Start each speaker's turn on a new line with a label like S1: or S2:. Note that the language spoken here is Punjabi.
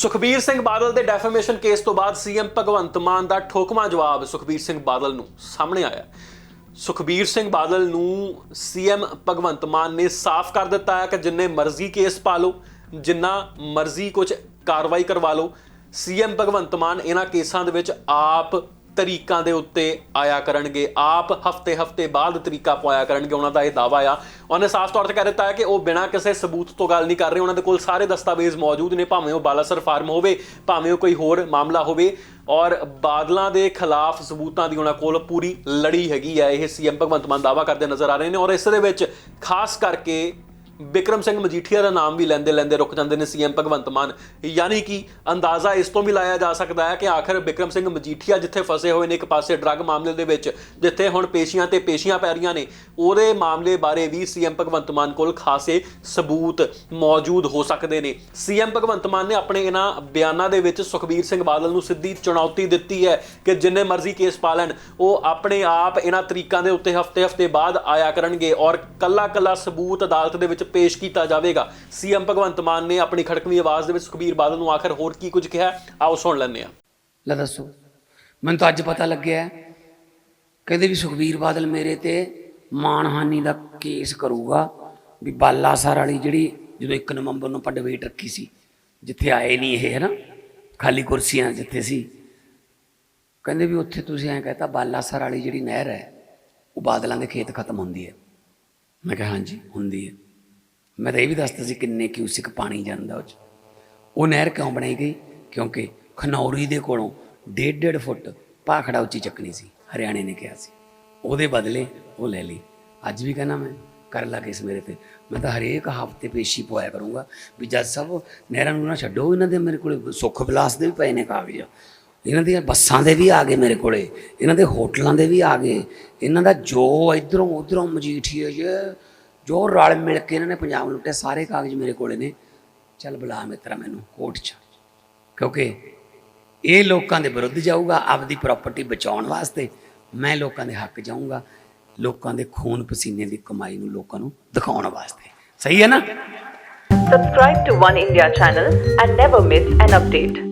S1: ਸੁਖਬੀਰ ਸਿੰਘ ਬਾਦਲ ਦੇ ਡੈਫੇਮੇਸ਼ਨ ਕੇਸ ਤੋਂ ਬਾਅਦ ਸੀਐਮ ਭਗਵੰਤ ਮਾਨ ਦਾ ਠੋਕਮਾ ਜਵਾਬ ਸੁਖਬੀਰ ਸਿੰਘ ਬਾਦਲ ਨੂੰ ਸਾਹਮਣੇ ਆਇਆ। ਸੁਖਬੀਰ ਸਿੰਘ ਬਾਦਲ ਨੂੰ ਸੀਐਮ ਭਗਵੰਤ ਮਾਨ ਨੇ ਸਾਫ਼ ਕਰ ਦਿੱਤਾ ਹੈ ਕਿ ਜਿੰਨੇ ਮਰਜ਼ੀ ਕੇਸ ਪਾ ਲਓ, ਜਿੰਨਾ ਮਰਜ਼ੀ ਕੁਝ ਕਾਰਵਾਈ ਕਰਵਾ ਲਓ ਸੀਐਮ ਭਗਵੰਤ ਮਾਨ ਇਹਨਾਂ ਕੇਸਾਂ ਦੇ ਵਿੱਚ ਆਪ ਤਰੀਕਾਂ ਦੇ ਉੱਤੇ ਆਇਆ ਕਰਨਗੇ। ਆਪ ਹਫ਼ਤੇ ਹਫ਼ਤੇ ਬਾਅਦ ਤਰੀਕਾ ਪਵਾਇਆ ਕਰਨਗੇ, ਉਹਨਾਂ ਦਾ ਇਹ ਦਾਵਾ ਆ। ਉਹਨੇ ਸਾਫ਼ ਤੌਰ ਤੇ ਕਹਿ ਦਿੱਤਾ ਹੈ ਕਿ ਉਹ ਬਿਨਾਂ ਕਿਸੇ ਸਬੂਤ ਤੋਂ ਗੱਲ ਨਹੀਂ ਕਰ ਰਹੇ। ਉਹਨਾਂ ਦੇ ਕੋਲ ਸਾਰੇ ਦਸਤਾਵੇਜ਼ ਮੌਜੂਦ ਨੇ, ਭਾਵੇਂ ਉਹ ਬਾਲਾਸਰ ਫਾਰਮ ਹੋਵੇ, ਭਾਵੇਂ ਉਹ ਕੋਈ ਹੋਰ ਮਾਮਲਾ ਹੋਵੇ। ਔਰ ਬਾਦਲਾਂ ਦੇ ਖਿਲਾਫ ਸਬੂਤਾਂ ਦੀ ਉਹਨਾਂ ਕੋਲ ਪੂਰੀ ਲੜੀ ਹੈਗੀ ਹੈ ਇਹ ਸੀਐਮ ਭਗਵੰਤ ਮਾਨ ਦਾਵਾ ਕਰਦੇ ਨਜ਼ਰ ਆ ਰਹੇ ਨੇ। ਔਰ ਇਸ ਦੇ ਵਿੱਚ ਖਾਸ ਕਰਕੇ ਬਿਕਰਮ ਸਿੰਘ ਮਜੀਠੀਆ ਦਾ ਨਾਮ ਵੀ ਲੈਂਦੇ ਲੈਂਦੇ ਰੁਕ ਜਾਂਦੇ ਨੇ ਸੀਐਮ ਭਗਵੰਤ ਮਾਨ। ਯਾਨੀ ਕਿ ਅੰਦਾਜ਼ਾ ਇਸ ਤੋਂ ਵੀ ਲਾਇਆ ਜਾ ਸਕਦਾ ਹੈ ਕਿ ਆਖਰ ਬਿਕਰਮ ਸਿੰਘ ਮਜੀਠੀਆ ਜਿੱਥੇ ਫਸੇ ਹੋਏ ਨੇ ਇੱਕ ਪਾਸੇ ਡਰੱਗ ਮਾਮਲੇ ਦੇ ਵਿੱਚ, ਜਿੱਥੇ ਹੁਣ ਪੇਸ਼ੀਆਂ ਤੇ ਪੇਸ਼ੀਆਂ ਪੈ ਰਹੀਆਂ ਨੇ, ਉਹਦੇ ਮਾਮਲੇ ਬਾਰੇ ਵੀ ਸੀਐਮ ਭਗਵੰਤ ਮਾਨ ਕੋਲ ਖਾਸੇ ਸਬੂਤ ਮੌਜੂਦ ਹੋ ਸਕਦੇ ਨੇ। ਸੀਐਮ ਭਗਵੰਤ ਮਾਨ ਨੇ ਆਪਣੇ ਇਹਨਾਂ ਬਿਆਨਾਂ ਦੇ ਵਿੱਚ ਸੁਖਬੀਰ ਸਿੰਘ ਬਾਦਲ ਨੂੰ ਸਿੱਧੀ ਚੁਣੌਤੀ ਦਿੱਤੀ ਹੈ ਕਿ ਜਿੰਨੇ ਮਰਜ਼ੀ ਕੇਸ ਪਾ ਲੈਣ, ਉਹ ਆਪਣੇ ਆਪ ਇਹਨਾਂ ਤਰੀਕਾਂ ਦੇ ਉੱਤੇ ਹਫ਼ਤੇ ਹਫ਼ਤੇ ਬਾਅਦ ਆਇਆ ਕਰਨਗੇ ਔਰ ਕੱਲਾ ਕੱਲਾ ਸਬੂਤ ਅਦਾਲਤ ਦੇ ਵਿੱਚ ਪੇਸ਼ ਕੀਤਾ ਜਾਵੇਗਾ। ਸੀਐਮ ਭਗਵੰਤ ਮਾਨ ਨੇ ਆਪਣੀ ਖੜਕਵੀਂ ਆਵਾਜ਼ ਦੇ ਵਿੱਚ ਸੁਖਬੀਰ ਬਾਦਲ ਨੂੰ ਆਖਰ ਹੋਰ ਕੀ ਕੁਝ ਕਿਹਾ ਆਓ ਸੁਣ ਲੈਂਦੇ ਹਾਂ।
S2: ਲੈ ਦੱਸੋ, ਮੈਨੂੰ ਤਾਂ ਅੱਜ ਪਤਾ ਲੱਗਿਆ ਕਹਿੰਦੇ ਵੀ ਸੁਖਬੀਰ ਬਾਦਲ ਮੇਰੇ ਤੇ ਮਾਨਹਾਨੀ ਦਾ ਕੇਸ ਕਰੂਗਾ, ਵੀ ਬਾਲਾਸਰ ਵਾਲੀ ਜਿਹੜੀ ਜਦੋਂ 1 ਨਵੰਬਰ ਨੂੰ ਆਪਾਂ ਡਿਬੇਟ ਰੱਖੀ ਸੀ, ਜਿੱਥੇ ਆਏ ਨਹੀਂ ਇਹ ਹੈ ਨਾ ਖਾਲੀ ਕੁਰਸੀਆਂ ਜਿੱਥੇ ਸੀ। ਕਹਿੰਦੇ ਵੀ ਉੱਥੇ ਤੁਸੀਂ ਐਂ ਕਹਤਾ, ਬਾਲਾਸਰ ਵਾਲੀ ਜਿਹੜੀ ਨਹਿਰ ਹੈ, ਉਹ ਬਾਦਲਾਂ ਦੇ ਖੇਤ ਖਤਮ ਹੁੰਦੀ ਹੈ। ਮੈਂ ਕਿਹਾ ਹਾਂਜੀ, ਹੁੰਦੀ ਹੈ। ਮੈਂ ਤਾਂ ਇਹ ਵੀ ਦੱਸਦਾ ਸੀ ਕਿੰਨੇ ਕਿਊਸਿਕ ਪਾਣੀ ਜਾਂਦਾ ਉਹ 'ਚ। ਉਹ ਨਹਿਰ ਕਿਉਂ ਬਣਾਈ ਗਈ? ਕਿਉਂਕਿ ਖਨੌਰੀ ਦੇ ਕੋਲੋਂ ਡੇਢ ਡੇਢ ਫੁੱਟ ਭਾਖੜਾ ਉੱਚੀ ਚੱਕਣੀ ਸੀ, ਹਰਿਆਣੇ ਨੇ ਕਿਹਾ ਸੀ। ਉਹਦੇ ਬਦਲੇ ਉਹ ਲੈ ਲਈ। ਅੱਜ ਵੀ ਕਹਿੰਦਾ ਮੈਂ, ਕਰ ਲਾ ਕੇਸ ਮੇਰੇ ਤੇ। ਮੈਂ ਤਾਂ ਹਰੇਕ ਹਫ਼ਤੇ ਪੇਸ਼ੀ ਪਵਾਇਆ ਕਰੂੰਗਾ ਵੀ ਜੱਜ ਸਾਹਿਬ ਨਹਿਰਾਂ ਨੂੰ ਨਾ ਛੱਡੋ, ਇਹਨਾਂ ਦੇ ਮੇਰੇ ਕੋਲੇ ਸੁੱਖ ਵਿਲਾਸ ਦੇ ਵੀ ਪਏ ਨੇ ਕਾਗਜ਼। ਇਹਨਾਂ ਦੀਆਂ ਬੱਸਾਂ ਦੇ ਵੀ ਆ ਗਏ ਮੇਰੇ ਕੋਲੇ। ਇਹਨਾਂ ਦੇ ਹੋਟਲਾਂ ਦੇ ਵੀ ਆ ਗਏ। ਇਹਨਾਂ ਦਾ ਜੋ ਇਧਰੋਂ ਉਧਰੋਂ ਮਜੀਠੀਏ ਜੇ ਜੋ ਰਲ ਮਿਲ ਕੇ ਇਹਨਾਂ ਨੇ ਪੰਜਾਬ ਨੂੰ ਲੁੱਟਿਆ, ਸਾਰੇ ਕਾਗਜ਼ ਮੇਰੇ ਕੋਲੇ ਨੇ। ਚੱਲ ਬੁਲਾ ਮਿੱਤਰਾ ਮੈਨੂੰ ਕੋਰਟ 'ਚ। ਕਿਉਂਕਿ ਇਹ ਲੋਕਾਂ ਦੇ ਵਿਰੁੱਧ ਜਾਊਗਾ, ਆਪਦੀ ਪ੍ਰਾਪਰਟੀ ਬਚਾਉਣ ਵਾਸਤੇ ਮੈਂ ਲੋਕਾਂ ਦੇ ਹੱਕ ਜਾਊਂਗਾ, ਲੋਕਾਂ ਦੇ ਖੂਨ ਪਸੀਨੇ ਦੀ ਕਮਾਈ ਨੂੰ ਲੋਕਾਂ ਨੂੰ ਦਿਖਾਉਣ ਵਾਸਤੇ। ਸਹੀ ਹੈ ਨਾ?
S3: Subscribe to One India channel and never miss an update.